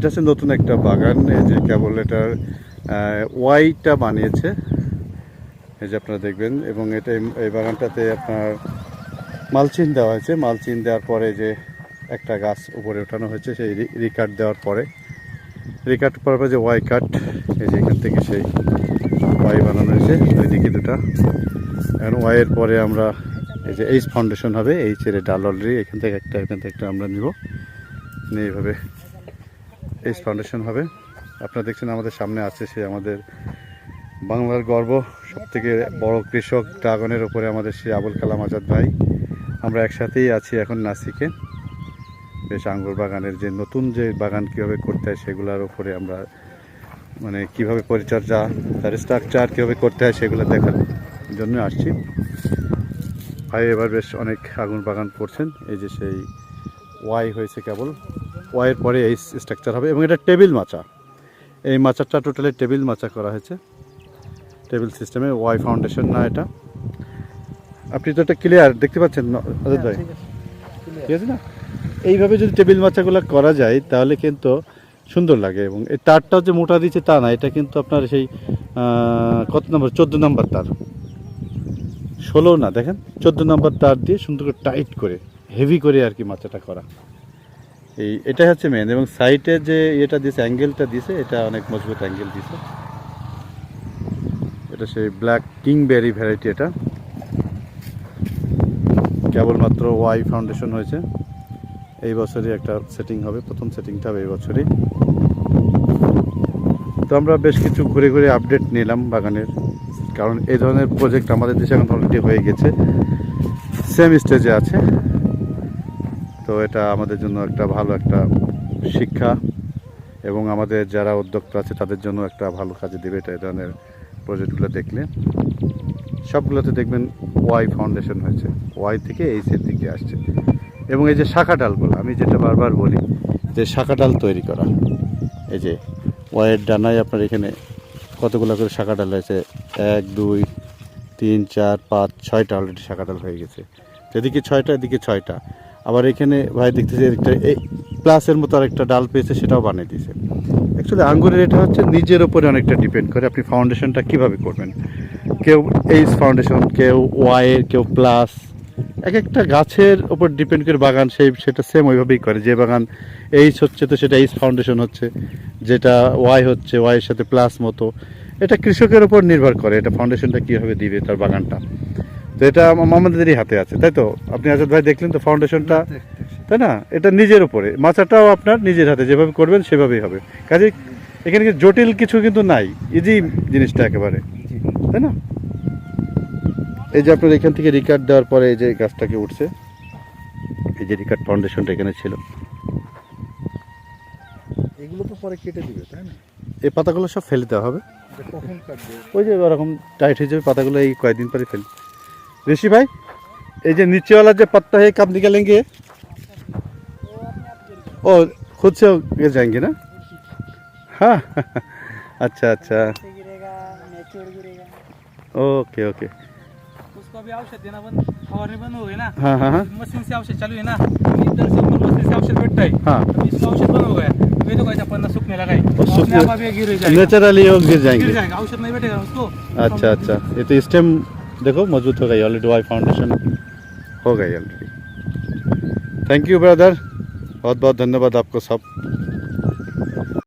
এটা হচ্ছে নতুন একটা বাগান, এই যে কেবল এটার ওয়াইটা বানিয়েছে। এই যে আপনারা দেখবেন, এবং এটা এই- বাগানটাতে আপনার মালচিন দেওয়া হয়েছে। মালচিন দেওয়ার পরে যে একটা গাছ উপরে ওঠানো হয়েছে, সেই রিকাট দেওয়ার পরে। রিকাট পর পর যে ওয়াই কাট এই যে এখান থেকে সেই ওয়াই বানানো হয়েছে ওইদিকে দুটা। এখন ওয়াইয়ের পরে আমরা, এই যে এইচ ফাউন্ডেশন হবে এইচ এর ডাল অলরেডি এখান থেকে একটা, এখান থেকে একটা আমরা নিব। নিয়ে এইভাবে এইচ ফাউন্ডেশন হবে। আপনারা দেখছেন আমাদের সামনে আছে সে আমাদের বাংলার গর্ব সব থেকে বড় কৃষক ড্রাগনের ওপরে আমাদের সে আবুল কালাম আজাদ ভাই। আমরা একসাথেই আছি এখন নাসিকে। বেশ আঙ্গুর বাগানের যে নতুন যে বাগান কীভাবে করতে হয় সেগুলোর ওপরে আমরা মানে কীভাবে পরিচর্যা, তার স্ট্রাকচার কীভাবে করতে হয় সেগুলো দেখার জন্য আসছি। ভাই এবার বেশ অনেক আগুন বাগান করছেন। এই যে সেই ওয়াই হয়েছে কেবল। ওয়াইয়ের পরে এই স্ট্রাকচার হবে এবং এটা টেবিল মাচা। এই মাচাটা টোটালি টেবিল মাচা করা হয়েছে। টেবিল সিস্টেমে ওয়াই ফাউন্ডেশন না এটা। আপনি তো এটা ক্লিয়ার দেখতে পাচ্ছেন ন- ভাই? ঠিক আছে। না? এইভাবে যদি টেবিল মাচাগুলো করা যায় তাহলে কিন্তু সুন্দর লাগে এবং এই তারটাও যে মোটা দিচ্ছে তা না এটা কিন্তু আপনার সেই কত নম্বর? চোদ্দ নম্বর তার। ষোলো না দেখেন? চোদ্দ নম্বর তার দিয়ে সুন্দর করে টাইট করে হেভি করে আর কি মাচাটা করা। এই, এটাই হচ্ছে মেন এবং সাইডে যে এটা দিয়েছে অ্যাঙ্গেলটা দিয়েছে এটা অনেক মজবুত অ্যাঙ্গেল দিছে। এটা সেই ব্ল্যাক কিংবেরি ভ্যারাইটি এটা। কেবলমাত্র ওয়াই ফাউন্ডেশন হয়েছে। এই বছরই একটা সেটিং হবে, প্রথম সেটিংটা হবে এই বছরই। তো আমরা বেশ কিছু ঘুরে ঘুরে আপডেট নিলাম বাগানের, কারণ এই ধরনের প্রজেক্ট আমাদের দেশে এখন অলরেডি হয়ে গেছে। সেম স্টেজে আছে। তো এটা আমাদের জন্য একটা ভালো একটা শিক্ষা এবং আমাদের যারা উদ্যোক্তা আছে তাদের জন্য একটা ভালো কাজে দেবে এটা ধরনের প্রজেক্টগুলো দেখলে। সবগুলোতে দেখবেন ওয়াই ফাউন্ডেশন হয়েছে। ওয়াই থেকে এই সেট দিকে আসছে। এবং এই যে শাখা ডালগুলো, আমি যেটা বারবার বলি যে শাখা ডাল তৈরি করা। এই যে ওয়াইয়ের ডানায় আপনার এখানে কতগুলো করে শাখা ডাল হয়েছে? এক, দুই, তিন, চার, পাঁচ, ছয়টা অলরেডি শাখা ডাল হয়ে গেছে। এদিকে ছয়টা এদিকে ছয়টা। আবার এখানে ভাই দেখতেছি একটা, এই প্লাসের মতো আরেকটা ডাল পেয়েছে, সেটাও বানিয়ে দিয়েছে। অ্যাকচুয়ালি আঙ্গুরের এটা হচ্ছে নিজের ওপরে অনেকটা ডিপেন্ড করে আপনি ফাউন্ডেশনটা কীভাবে করবেন। কেউ এইচ ফাউন্ডেশন কেউ ওয়াইয়ের কেউ প্লাস এক একটা গাছের ওপর ডিপেন্ড করে বাগান সেই, সেটা সেম ওইভাবেই করে। যে বাগান এইচ হচ্ছে, তো সেটা এইচ ফাউন্ডেশন হচ্ছে, যেটা ওয়াই হচ্ছে ওয়াইয়ের সাথে প্লাস মতো। এটা কৃষকের ওপর নির্ভর করে, এটা ফাউন্ডেশনটা কীভাবে দিবে তার বাগানটা। তো এটা আম- আমাদেরই হাতে আছে তাই তো? আপনি আজাদ ভাই দেখলেন তো ফাউন্ডেশনটা তাই না? এটা নিজের উপরে। মাচাটাও আপনার নিজের হাতে যেভাবে করবেন সেভাবেই হবে। কাজে এখানে কি জটিল কিছু কিন্তু নাই ইজি জিনিসটা একেবারে। তাই না? এই যে আপনার এখান থেকে রিকার্ড দেওয়ার পরে এই যে গাছটাকে উঠছে এই যে রিকার্ড ফাউন্ডেশনটা এখানে ছিল। এগুলো তো পরে কেটে দিবে তাই না? এই পাতাগুলো সব ফেলে দেওয়া হবে। ওই যে ওরকম টাইট হয়ে যাবে পাতাগুলো এই কয়েকদিন পরে ফেল ऋषि भाई ये जो नीचे वाला जो पत्ता है कब निकलेंगे? और खुद से गिर जाएँगे ना? हाँ अच्छा अच्छा। Okay okay. औषध हाँ, हाँ, हाँ। लगा औषध नहीं बैठेगा उसको। अच्छा अच्छा। ये तो इस टाइम देखो मज़बूत हो गई ऑलरेडी वाई फाउंडेशन हो गई ऑलरेडी थैंक यू ब्रदर बहुत बहुत धन्यवाद आपको सब।